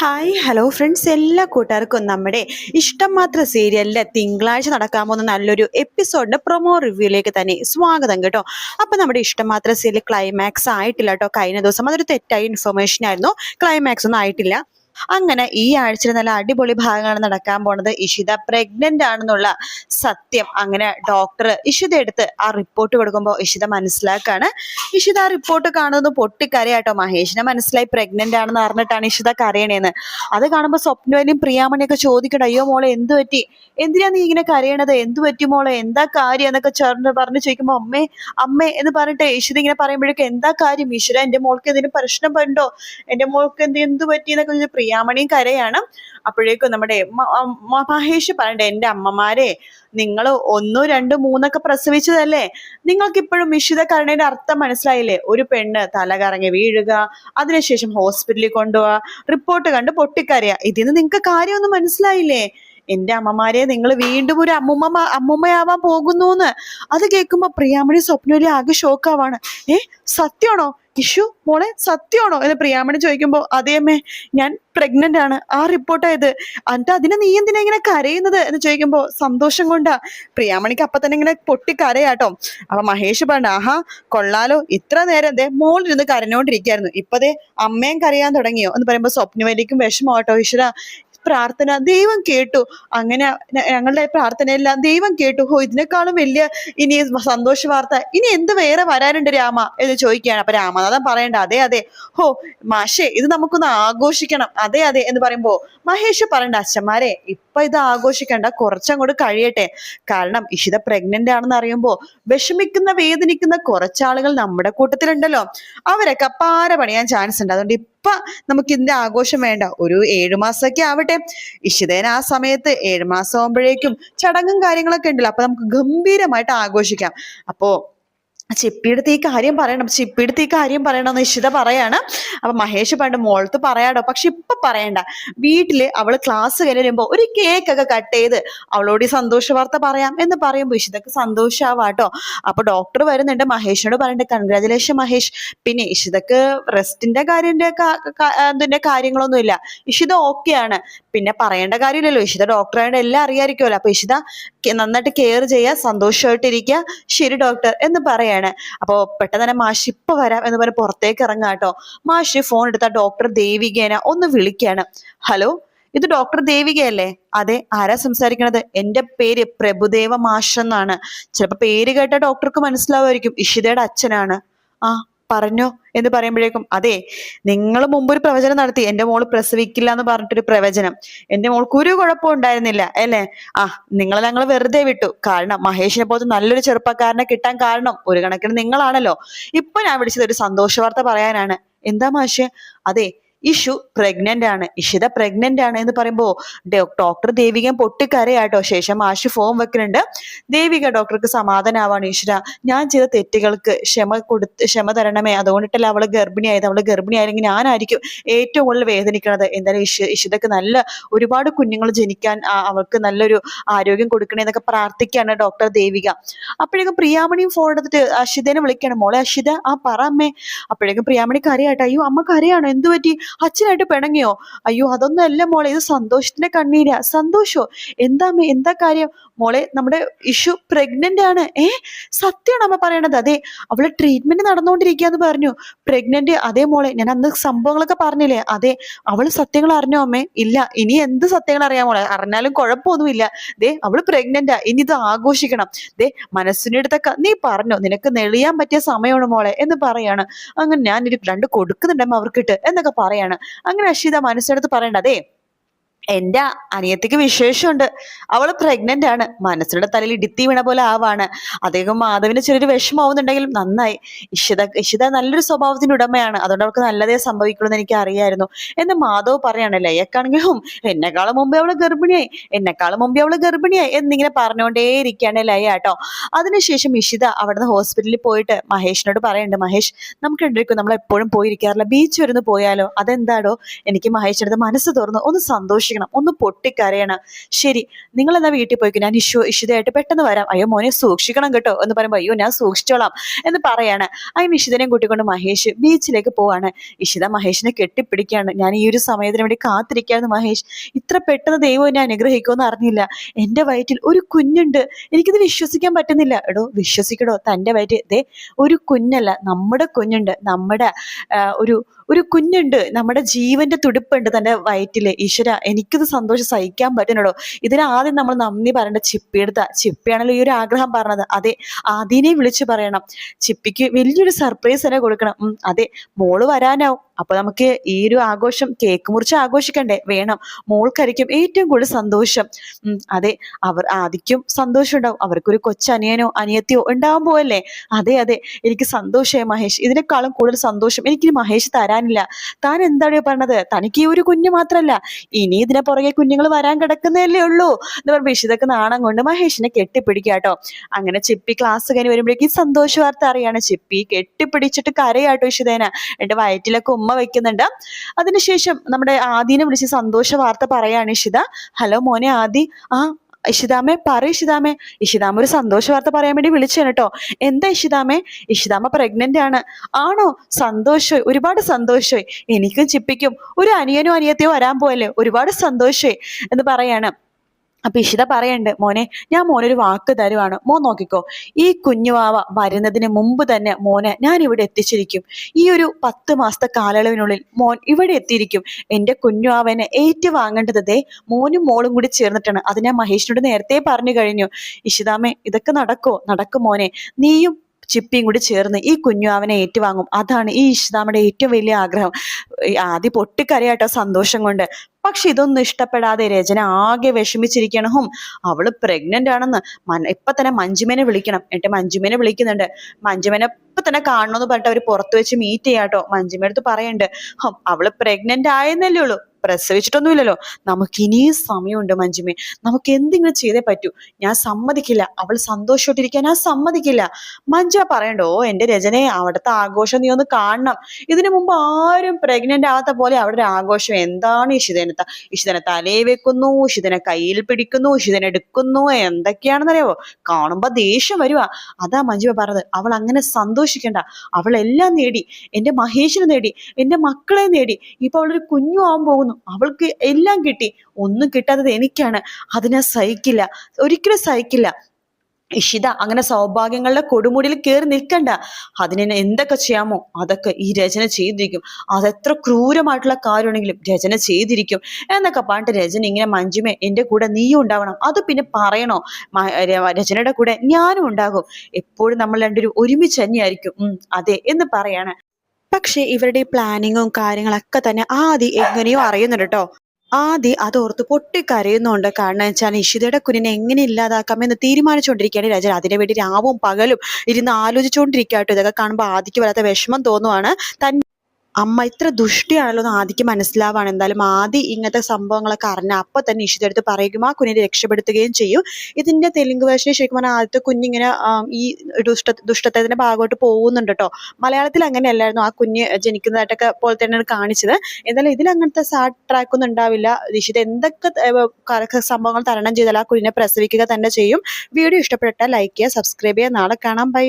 Hi hello friends എല്ലാ കൂട്ടുകാർക്കും നമ്മുടെ ഇഷ്ടം മാത്രം സീരിയലിലെ തിങ്കളാഴ്ച നടക്കാൻ പോകുന്ന നല്ലൊരു എപ്പിസോഡിന്റെ പ്രൊമോ റിവ്യൂയിലേക്ക് തന്നെ സ്വാഗതം കേട്ടോ. അപ്പം നമ്മുടെ ഇഷ്ടം മാത്രം സീരിയൽ ക്ലൈമാക്സ് ആയിട്ടില്ല കേട്ടോ. കഴിഞ്ഞ ദിവസം അതൊരു തെറ്റായ ഇൻഫർമേഷൻ ആയിരുന്നു. ക്ലൈമാക്സ് ഒന്നും ആയിട്ടില്ല. അങ്ങനെ ഈ ആഴ്ച നല്ല അടിപൊളി ഭാഗങ്ങളാണ് നടക്കാൻ പോണത്. ഇഷിത പ്രഗ്നന്റ് ആണെന്നുള്ള സത്യം അങ്ങനെ ഡോക്ടർ ഇഷിത എടുത്ത് ആ റിപ്പോർട്ട് കൊടുക്കുമ്പോൾ ഇഷിത മനസ്സിലാക്കാണ്. ഇഷിത ആ റിപ്പോർട്ട് കാണുന്നത് പൊട്ടിക്കരയാട്ടോ. മഹേഷിനെ മനസ്സിലായി പ്രഗ്നന്റ് ആണെന്ന് അറിഞ്ഞിട്ടാണ് ഇഷിത കരയണേന്ന്. അത് കാണുമ്പോൾ സ്വപ്നവലിയും പ്രിയാമണിയൊക്കെ ചോദിക്കട്ടെ അയ്യോ മോളെ എന്ത് പറ്റി? എന്തിനാ നീ ഇങ്ങനെ കരയണത്? എന്ത് പറ്റി മോളെ? എന്താ കാര്യം? എന്നൊക്കെ ചേർന്ന് പറഞ്ഞ് ചോദിക്കുമ്പോൾ അമ്മേ അമ്മേ എന്ന് പറഞ്ഞിട്ട് ഈശ്വര ഇങ്ങനെ പറയുമ്പോഴേക്കും എന്താ കാര്യം? ഈശ്വര എന്റെ മോൾക്ക് എന്തെങ്കിലും പ്രശ്നം പറ്റോ എന്റെ മോൾക്ക് എന്ത് എന്ത് പറ്റി? എന്നൊക്കെ ചോദിച്ച് പ്രിയാമണിയും കരയാണ്. അപ്പോഴേക്കും നമ്മുടെ മഹേഷ് പറയണ്ട എന്റെ അമ്മമാരെ നിങ്ങൾ ഒന്നോ രണ്ടോ മൂന്നൊക്കെ പ്രസവിച്ചതല്ലേ? നിങ്ങൾക്ക് ഇപ്പോഴും മിഷിത കരുണയുടെ അർത്ഥം മനസ്സിലായില്ലേ? ഒരു പെണ്ണ് തലകറങ്ങി വീഴുക അതിനുശേഷം ഹോസ്പിറ്റലിൽ കൊണ്ടുപോവുക റിപ്പോർട്ട് കണ്ട് പൊട്ടിക്കരയുക. ഇതിന്ന് നിങ്ങൾക്ക് കാര്യമൊന്നും മനസ്സിലായില്ലേ? എന്റെ അമ്മമാരെ നിങ്ങൾ വീണ്ടും ഒരു അമ്മുമ്മ അമ്മുമ്മയാവാൻ പോകുന്നു അത് കേൾക്കുമ്പോ പ്രിയാമണി സ്വപ്നവലി ആകെ ഷോക്കാവാണ് ഏ സത്യമാണോ? ഇഷു മോളെ സത്യമാണോ? എന്ന് പ്രിയാമണി ചോദിക്കുമ്പോ അതേമ്മേ ഞാൻ പ്രഗ്നന്റ് ആണ്. ആ റിപ്പോർട്ടായത് എന്നിട്ട് അതിനെ നീ എന്തിനാ ഇങ്ങനെ കരയുന്നത്? എന്ന് ചോദിക്കുമ്പോ സന്തോഷം കൊണ്ടാ. പ്രിയാമണിക്ക് അപ്പൊ തന്നെ ഇങ്ങനെ പൊട്ടി കരയാട്ടോ. അപ്പൊ മഹേഷ് പറഞ്ഞു ആഹാ കൊള്ളാലോ. ഇത്ര നേരം ദേ മോളിരുന്ന് കരഞ്ഞോണ്ടിരിക്കായിരുന്നു. ഇപ്പതേ അമ്മയും കരയാൻ തുടങ്ങിയോ? എന്ന് പറയുമ്പോ സ്വപ്നവലിക്കും വിഷമമാട്ടോ ഈശ്വര പ്രാർത്ഥന ദൈവം കേട്ടു. അങ്ങനെ ഞങ്ങളുടെ പ്രാർത്ഥനയെല്ലാം ദൈവം കേട്ടു. ഹോ ഇതിനേക്കാളും വലിയ ഇനി സന്തോഷ വാർത്ത. ഇനി എന്ത് വേറെ വരാനുണ്ട് രാമ? എന്ന് ചോദിക്കുകയാണ്. അപ്പൊ രാമനാഥൻ പറയണ്ട അതെ അതെ. ഹോ മാഷേ ഇത് നമുക്കൊന്ന് ആഘോഷിക്കണം. അതെ അതെ എന്ന് പറയുമ്പോ മഹേഷ് പറയണ്ട അച്ഛന്മാരെ ഇപ്പൊ ഇത് ആഘോഷിക്കണ്ട കുറച്ചങ്ങോട്ട് കഴിയട്ടെ. കാരണം ഇഷിത പ്രഗ്നന്റ് ആണെന്ന് അറിയുമ്പോ വിഷമിക്കുന്ന വേദനിക്കുന്ന കുറച്ചാളുകൾ നമ്മുടെ കൂട്ടത്തിലുണ്ടല്ലോ. അവരൊക്കെ പാര പണിയാൻ ചാൻസ് ഉണ്ട്. അതുകൊണ്ട് ഇപ്പൊ നമുക്ക് ഇതിന്റെ ആഘോഷം വേണ്ട. ഒരു ഏഴു മാസമൊക്കെ ആവട്ടെ. ഇഷിതേന ആ സമയത്ത് ഏഴു മാസം ആകുമ്പോഴേക്കും ചടങ്ങും കാര്യങ്ങളൊക്കെ ഉണ്ടല്ലോ. അപ്പൊ നമുക്ക് ഗംഭീരമായിട്ട് ആഘോഷിക്കാം. അപ്പോ ചിപ്പിയെടുത്ത് ഈ കാര്യം പറയണം. ചിപ്പിയെടുത്ത് ഈ കാര്യം പറയണമെന്ന് ഇഷിത പറയാണ്. അപ്പൊ മഹേഷ് പണ്ട് മോളത്ത് പറയാടോ? പക്ഷെ ഇപ്പൊ പറയണ്ട. വീട്ടിൽ അവൾ ക്ലാസ് കഴിഞ്ഞ് വരുമ്പോ ഒരു കേക്ക് ഒക്കെ കട്ട് ചെയ്ത് അവളോട് ഈ സന്തോഷ വാർത്ത പറയാം എന്ന് പറയുമ്പോ ഇഷിതക്ക് സന്തോഷാവാട്ടോ. അപ്പൊ ഡോക്ടർ വരുന്നുണ്ട്. മഹേഷിനോട് പറയണ്ട കൺഗ്രാചുലേഷൻ മഹേഷ്. പിന്നെ ഇഷിതക്ക് റെസ്റ്റിന്റെ കാര്യന്റെ അതിന്റെ കാര്യങ്ങളൊന്നുമില്ല ഇഷിത ഓക്കെയാണ് പിന്നെ പറയേണ്ട കാര്യമില്ലല്ലോ. ഇഷിത ഡോക്ടർ ആയതുകൊണ്ട് എല്ലാം അറിയാമായിരിക്കുമല്ലോ അപ്പൊ ഇഷിത നന്നായിട്ട് കെയർ ചെയ്യുക സന്തോഷമായിട്ടിരിക്കുക ശരി ഡോക്ടർ എന്ന് പറയാണ് അപ്പോ പെട്ടെന്ന് തന്നെ മാഷ് ഇപ്പൊ വരാം എന്ന് പറഞ്ഞ് പുറത്തേക്ക് ഇറങ്ങാം കേട്ടോ. മാഷ് ഫോൺ എടുത്ത ഡോക്ടർ ദേവികേന ഒന്ന് വിളിക്കാണ്. ഹലോ ഇത് ഡോക്ടർ ദേവികയല്ലേ അതെ ആരാ സംസാരിക്കണത്? എന്റെ പേര് പ്രഭുദേവ മാഷ് എന്നാണ്. പേര് കേട്ട ഡോക്ടർക്ക് മനസ്സിലാവുമായിരിക്കും. ഇഷിതയുടെ അച്ഛനാണ്. ആ പറഞ്ഞോ എന്ന് പറയുമ്പോഴേക്കും അതെ നിങ്ങൾ മുമ്പ് ഒരു പ്രവചനം നടത്തി. എന്റെ മോൾ പ്രസവിക്കില്ല എന്ന് പറഞ്ഞിട്ടൊരു പ്രവചനം. എന്റെ മോൾക്ക് ഒരു കുഴപ്പം ഉണ്ടായിരുന്നില്ല അല്ലേ? ആ നിങ്ങളെ ഞങ്ങൾ വെറുതെ വിട്ടു. കാരണം മഹേഷിനെ പോലത്തെ നല്ലൊരു ചെറുപ്പക്കാരനെ കിട്ടാൻ കാരണം ഒരു കണക്കിന് നിങ്ങളാണല്ലോ. ഇപ്പൊ ഞാൻ വിളിച്ചത് ഒരു സന്തോഷ വാർത്ത പറയാനാണ്. എന്താ മാഷെ? അതെ ഇഷു പ്രഗ്നന്റ് ആണ്. ഇഷിത പ്രഗ്നന്റ് ആണ് എന്ന് പറയുമ്പോ ഡോക്ടർ ദേവികൻ പൊട്ടിക്കരയാട്ടോ. ശേഷം ആശു ഫോം വെക്കുന്നുണ്ട്. ദേവിക ഡോക്ടർക്ക് സമാധാനാവാണ് ഈശ്വര ഞാൻ ചെയ്ത തെറ്റുകൾക്ക് ക്ഷമ കൊടുത്ത് ക്ഷമ തരണമേ. അതുകൊണ്ടിട്ടല്ല അവൾ ഗർഭിണിയായത്. അവൾ ഗർഭിണിയായിരുന്നെങ്കിൽ ഞാനായിരിക്കും ഏറ്റവും കൂടുതൽ വേദനിക്കുന്നത് എന്തായാലും ഇഷു ഇഷിതക്ക് നല്ല ഒരുപാട് കുഞ്ഞുങ്ങൾ ജനിക്കാൻ അവൾക്ക് നല്ലൊരു ആരോഗ്യം കൊടുക്കണേ എന്നൊക്കെ പ്രാർത്ഥിക്കുകയാണ് ഡോക്ടർ ദേവിക. അപ്പോഴേക്കും പ്രിയാമണിയും ഫോൺ എടുത്തിട്ട് അഷിതനെ വിളിക്കണം. മോളെ അഷിത ആ പറ അമ്മേ. അപ്പോഴേക്കും പ്രിയാമണി കരയാട്ടെ. അയ്യോ അമ്മ കരയാണോ? എന്ത് പറ്റി അച്ഛനായിട്ട് പിണങ്ങിയോ? അയ്യോ അതൊന്നും അല്ല മോളെ ഇത് സന്തോഷത്തിന്റെ കണ്ണീരാ. സന്തോഷോ? എന്താ എന്താ കാര്യം? മോളെ നമ്മുടെ ഇഷു പ്രഗ്നന്റ് ആണ്. ഏ? സത്യമാണ് അമ്മ പറയണത്? അതെ അവൾ ട്രീറ്റ്മെന്റ് നടന്നുകൊണ്ടിരിക്കുകയെന്ന് പറഞ്ഞു. പ്രഗ്നന്റ് അതേ മോളെ ഞാൻ അന്ന് സംഭവങ്ങളൊക്കെ പറഞ്ഞില്ലേ? അതെ അവൾ സത്യങ്ങൾ അറിഞ്ഞോ അമ്മേ? ഇല്ല ഇനി എന്ത് സത്യങ്ങൾ അറിയാൻ മോളെ? അറിഞ്ഞാലും കുഴപ്പമൊന്നുമില്ല. ദേ അവൾ പ്രഗ്നന്റാ ഇനി ഇത് ആഘോഷിക്കണം. ദേ മനസ്സിനെടുത്തൊക്കെ നീ പറഞ്ഞോ നിനക്ക് നെളിയാൻ പറ്റിയ സമയമാണ് മോളെ എന്ന് പറയാണ്. അങ്ങനെ ഞാനൊരു രണ്ട് കൊടുക്കുന്നുണ്ടമ്മ അവർക്കിട്ട് എന്നൊക്കെ പറയാണ് അങ്ങനെ അഷിത മനസ്സെടുത്ത് പറയണ്ട അതെ എന്റെ അനിയത്തിക്ക് വിശേഷമുണ്ട്. അവൾ പ്രഗ്നന്റ് ആണ്. മനസ്സിന്റെ തലയിൽ ഇടിത്തി വീണ പോലെ ആവാണ്. അദ്ദേഹം മാധവിന് ചെറിയൊരു വിഷമാവുന്നുണ്ടെങ്കിലും നന്നായി. ഇഷിത ഇഷിത നല്ലൊരു സ്വഭാവത്തിന്റെ ഉടമയാണ്. അതുകൊണ്ട് അവൾക്ക് നല്ലതേ സംഭവിക്കുള്ളൂ എന്ന് എനിക്ക് അറിയായിരുന്നു എന്ന് മാധവ് പറയാണ്. ലയക്കാണെങ്കിലും എന്നെക്കാളും മുമ്പേ അവൾ ഗർഭിണിയായി. എന്നെക്കാളും മുമ്പേ അവൾ ഗർഭിണിയായി എന്നിങ്ങനെ പറഞ്ഞുകൊണ്ടേ ഇരിക്കുകയാണ് ലയ കേട്ടോ. അതിനുശേഷം ഇഷിത അവിടുന്ന് ഹോസ്പിറ്റലിൽ പോയിട്ട് മഹേഷിനോട് പറയുന്നുണ്ട്. മഹേഷ് നമുക്ക് രണ്ടുപേർക്കും നമ്മൾ എപ്പോഴും പോയിരിക്കാറില്ല. ബീച്ച് വരുന്നു പോയാലോ? അതെന്താടോ? എനിക്ക് മഹേഷിനടുത്ത് മനസ്സ് തുറന്നു. ഒന്ന് സന്തോഷിക്കണം. ആശ്വസിപ്പിക്കണം ഒന്ന് പൊട്ടിക്കരയണം. ശരി നിങ്ങൾ എന്നാ വീട്ടിൽ പോയിക്കും? ഞാൻ ഇഷു ഇഷിതയായിട്ട് പെട്ടെന്ന് വരാം. അയ്യോ മോനെ സൂക്ഷിക്കണം കേട്ടോ എന്ന് പറയുമ്പോൾ അയ്യോ ഞാൻ സൂക്ഷിച്ചോളാം എന്ന് പറയാണ്. അങ്ങനെ ഇഷിതനെയും കൂട്ടിക്കൊണ്ട് മഹേഷ് ബീച്ചിലേക്ക് പോവാണ്. ഇഷിത മഹേഷിനെ കെട്ടിപ്പിടിക്കുകയാണ്. ഞാൻ ഈ ഒരു സമയത്തിന് വേണ്ടി കാത്തിരിക്കുകയാണ് മഹേഷ്. ഇത്ര പെട്ടെന്ന് ദൈവം എന്നെ അനുഗ്രഹിക്കുമെന്ന് അറിഞ്ഞില്ല. എന്റെ വയറ്റിൽ ഒരു കുഞ്ഞുണ്ട്. എനിക്കിത് വിശ്വസിക്കാൻ പറ്റുന്നില്ല. എടോ വിശ്വസിക്കടോ. തന്റെ വയറ്റിൽ ദേ ഒരു കുഞ്ഞല്ല. നമ്മുടെ കുഞ്ഞുണ്ട്. നമ്മുടെ ഒരു ഒരു കുഞ്ഞുണ്ട്. നമ്മുടെ ജീവന്റെ തുടിപ്പുണ്ട് തന്റെ വയറ്റിൽ. ഈശ്വര എനിക്കിത് സന്തോഷം സഹിക്കാൻ പറ്റുന്നുണ്ടോ ഇതിന് ആദ്യം നമ്മൾ നന്ദി പറയേണ്ട ചിപ്പിയെടുത്ത. ചിപ്പിയാണല്ലോ ഈ ഒരു ആഗ്രഹം പറഞ്ഞത്. അതെ ആദ്യനെ വിളിച്ചു പറയണം. ചിപ്പിക്ക് വലിയൊരു സർപ്രൈസ് തന്നെ കൊടുക്കണം. അതെ മോൾ വരാനാവും. അപ്പൊ നമുക്ക് ഈ ഒരു ആഘോഷം കേക്ക് മുറിച്ച് ആഘോഷിക്കണ്ടേ? വേണം. മോൾക്കായിരിക്കും ഏറ്റവും കൂടുതൽ സന്തോഷം. അതെ അവർ ആദിക്കും സന്തോഷം ഉണ്ടാവും. അവർക്കൊരു കൊച്ചനിയനോ അനിയത്തിയോ ഉണ്ടാവാൻ പോവല്ലേ? അതെ അതെ. എനിക്ക് സന്തോഷമായി മഹേഷ്. ഇതിനേക്കാളും കൂടുതൽ സന്തോഷം എനിക്ക് മഹേഷ് തരാനില്ല. താൻ എന്താണ് പറഞ്ഞത്? തനിക്ക് ഈ ഒരു കുഞ്ഞ് മാത്രല്ല. ഇനി ഇതിനെ പുറകെ കുഞ്ഞുങ്ങൾ വരാൻ കിടക്കുന്നതല്ലേ ഉള്ളൂ. എന്ന് പറയുമ്പോൾ ഇഷിതൊക്കെ നാണം കൊണ്ട് മഹേഷിനെ കെട്ടിപ്പിടിക്കാട്ടോ അങ്ങനെ ചിപ്പി ക്ലാസ് കഴിഞ്ഞ് വരുമ്പോഴേക്കും സന്തോഷ വാർത്ത അറിയാണ്. ചിപ്പി കെട്ടിപ്പിടിച്ചിട്ട് കരയാട്ടോ ഇഷിതേന എന്റെ വയറ്റിലൊക്കെ ഉമ്മ വെക്കുന്നുണ്ട്. അതിനുശേഷം നമ്മുടെ ആദിനെ വിളിച്ച് സന്തോഷ വാർത്ത പറയാണ് ഇഷിത. ഹലോ മോനെ ആദി. ആ ഇഷിതാമേ പറ ഇഷിതാമേ. ഇഷിതാമ ഒരു സന്തോഷ വാർത്ത പറയാൻ വേണ്ടി വിളിച്ചാണ് കേട്ടോ. എന്താ ഇഷിതാമേ? ഇഷിതാമ പ്രഗ്നന്റ് ആണ്. ആണോ? സന്തോഷമായി ഒരുപാട് സന്തോഷമായി എനിക്കും ചിപ്പിക്കും. ഒരു അനിയനോ അനിയത്തെയോ വരാൻ പോയല്ലേ? ഒരുപാട് സന്തോഷമായി എന്ന് പറയാണ്. അപ്പൊ ഇഷിത പറയണ്ട് മോനെ ഞാൻ മോനൊരു വാക്ക് തരുവാണ്. മോൻ നോക്കിക്കോ ഈ കുഞ്ഞുവാവ വരുന്നതിന് മുമ്പ് തന്നെ മോനെ ഞാൻ ഇവിടെ എത്തിച്ചിരിക്കും. ഈ ഒരു പത്ത് മാസത്തെ കാലയളവിനുള്ളിൽ മോൻ ഇവിടെ എത്തിയിരിക്കും. എന്റെ കുഞ്ഞുവാവനെ ഏറ്റുവാങ്ങേണ്ടതേ മോനും മോളും കൂടി ചേർന്നിട്ടാണ്. അത് ഞാൻ മഹേഷിനോട് നേരത്തെ പറഞ്ഞു കഴിഞ്ഞു. ഇഷിതാമേ ഇതൊക്കെ നടക്കോ? നടക്കും മോനെ. നീയും ചിപ്പിയും കൂടി ചേർന്ന് ഈ കുഞ്ഞുവാവനെ ഏറ്റുവാങ്ങും. അതാണ് ഈ ഇഷിതാമയുടെ ഏറ്റവും വലിയ ആഗ്രഹം. ആദ്യം പൊട്ടിക്കരയാട്ടോ സന്തോഷം കൊണ്ട്. പക്ഷെ ഇതൊന്നും ഇഷ്ടപ്പെടാതെ രചന ആകെ വിഷമിച്ചിരിക്കണം ഹും അവൾ പ്രഗ്നന്റ് ആണെന്ന് ഇപ്പൊ തന്നെ മഞ്ജുമേനെ വിളിക്കണം. എന്നിട്ട് മഞ്ജുമേനെ വിളിക്കുന്നുണ്ട്. മഞ്ജുമേനെ ഇപ്പൊ തന്നെ കാണണമെന്ന് പറഞ്ഞിട്ട് അവർ പുറത്ത് വെച്ച് മീറ്റ് ചെയ്യാട്ടോ മഞ്ജിമ അടുത്ത് പറയണ്ട്. അവൾ പ്രഗ്നന്റ് ആയെന്നല്ലേ ഉള്ളൂ. പ്രസവിച്ചിട്ടൊന്നുമില്ലല്ലോ. നമുക്ക് ഇനിയും സമയമുണ്ട് മഞ്ജുമേ. നമുക്ക് എന്തെങ്കിലും ചെയ്തേ പറ്റൂ. ഞാൻ സമ്മതിക്കില്ല. അവൾ സന്തോഷമായിട്ടിരിക്കാൻ ഞാൻ സമ്മതിക്കില്ല. മഞ്ജ പറയണ്ടോ എന്റെ രചനയെ അവിടുത്തെ ആഘോഷം നീ ഒന്ന് കാണണം. ഇതിനു മുമ്പ് ആരും പ്രഗ്നന്റ് ആവാത്ത പോലെ അവിടെ ആഘോഷം എന്താണ് ഇഷിതനത്ത ഇഷിതനെ തലയിൽ വെക്കുന്നു ഇഷിതനെ കയ്യിൽ പിടിക്കുന്നു ഇഷിതനെ എടുക്കുന്നു. എന്തൊക്കെയാണെന്നറിയാവോ? കാണുമ്പോ ദേഷ്യം വരുവാ. അതാ മഞ്ജിമ പറഞ്ഞത്. അവൾ അങ്ങനെ സന്തോഷിക്കണ്ട. അവൾ എല്ലാം നേടി എന്റെ മഹേഷിനെ നേടി എന്റെ മക്കളെ നേടി. ഇപ്പം അവളൊരു കുഞ്ഞു ആവാൻ പോകുന്നു. അവൾക്ക് എല്ലാം കിട്ടി. ഒന്നും കിട്ടാത്തത് എനിക്കാണ്. അതിനെ സഹിക്കില്ല. ഒരിക്കലും സഹിക്കില്ല. ഇഷിത അങ്ങനെ സൗഭാഗ്യങ്ങളുടെ കൊടുമുടിയിൽ കയറി നിൽക്കണ്ട. അതിനെ എന്തൊക്കെ ചെയ്യാമോ അതൊക്കെ ഈ രചന ചെയ്തിരിക്കും. അതെത്ര ക്രൂരമായിട്ടുള്ള കാര്യമാണെങ്കിലും രചന ചെയ്തിരിക്കും. എന്നൊക്കെ പറഞ്ഞിട്ട് രചന ഇങ്ങനെ മഞ്ജുമേ എന്റെ കൂടെ നീയും ഉണ്ടാവണം. അത് പിന്നെ പറയണോ? രചനയുടെ കൂടെ ഞാനും ഉണ്ടാകും. എപ്പോഴും നമ്മൾ രണ്ടുപേരും ഒരുമിച്ച് തന്നെയായിരിക്കും. അതെ എന്ന് പറയാണ്. പക്ഷേ ഇവരുടെ പ്ലാനിങ്ങും കാര്യങ്ങളൊക്കെ തന്നെ ആദ്യം എങ്ങനെയോ അറിയുന്നുണ്ട് കേട്ടോ. ആദി അതോർത്ത് പൊട്ടിക്കരയുന്നുണ്ട്. കാരണം വെച്ചാൽ ഇഷിതയുടെ കുഞ്ഞിനെ എങ്ങനെ ഇല്ലാതാക്കാമെന്ന് തീരുമാനിച്ചുകൊണ്ടിരിക്കുകയാണ് രാജൻ അതിനു വേണ്ടി രാവും പകലും ഇരുന്ന് ആലോചിച്ചുകൊണ്ടിരിക്കാട്ടോ ഇതൊക്കെ കാണുമ്പോൾ ആദിക്ക് വല്ലാത്ത വിഷമം തോന്നുവാണ്. തൻ അമ്മ ഇത്ര ദുഷ്ടിയാണല്ലോ എന്ന് ആദിക്ക് മനസ്സിലാവാണ്. എന്തായാലും ആദി ഇങ്ങനത്തെ സംഭവങ്ങളൊക്കെ അറിഞ്ഞ അപ്പൊ തന്നെ ഇഷിത എടുത്ത് പറയുകയും ആ കുഞ്ഞിനെ രക്ഷപ്പെടുത്തുകയും ചെയ്യും. ഇതിന്റെ തെലുങ്ക് വേർഷനിൽ ശരിക്കും പറഞ്ഞാൽ ആദ്യത്തെ കുഞ്ഞിങ്ങനെ ഈ ദുഷ്ട ദുഷ്ടത്തിന്റെ ഭാഗമായിട്ട് പോകുന്നുണ്ട് കേട്ടോ. മലയാളത്തിൽ അങ്ങനെയല്ലായിരുന്നു ആ കുഞ്ഞ് ജനിക്കുന്നതായിട്ടൊക്കെ പോലെ തന്നെയാണ് കാണിച്ചത്. എന്തായാലും ഇതിൽ അങ്ങനത്തെ സാഡ് ട്രാക്ക് ഒന്നും ഉണ്ടാവില്ല. ഇഷിത എന്തൊക്കെ സംഭവങ്ങൾ തരണം ചെയ്താൽ ആ കുഞ്ഞിനെ പ്രസവിക്കുക തന്നെ ചെയ്യും. വീഡിയോ ഇഷ്ടപ്പെട്ടാൽ ലൈക്ക് ചെയ്യുക സബ്സ്ക്രൈബ് ചെയ്യുക. നാളെ കാണാം. ബൈ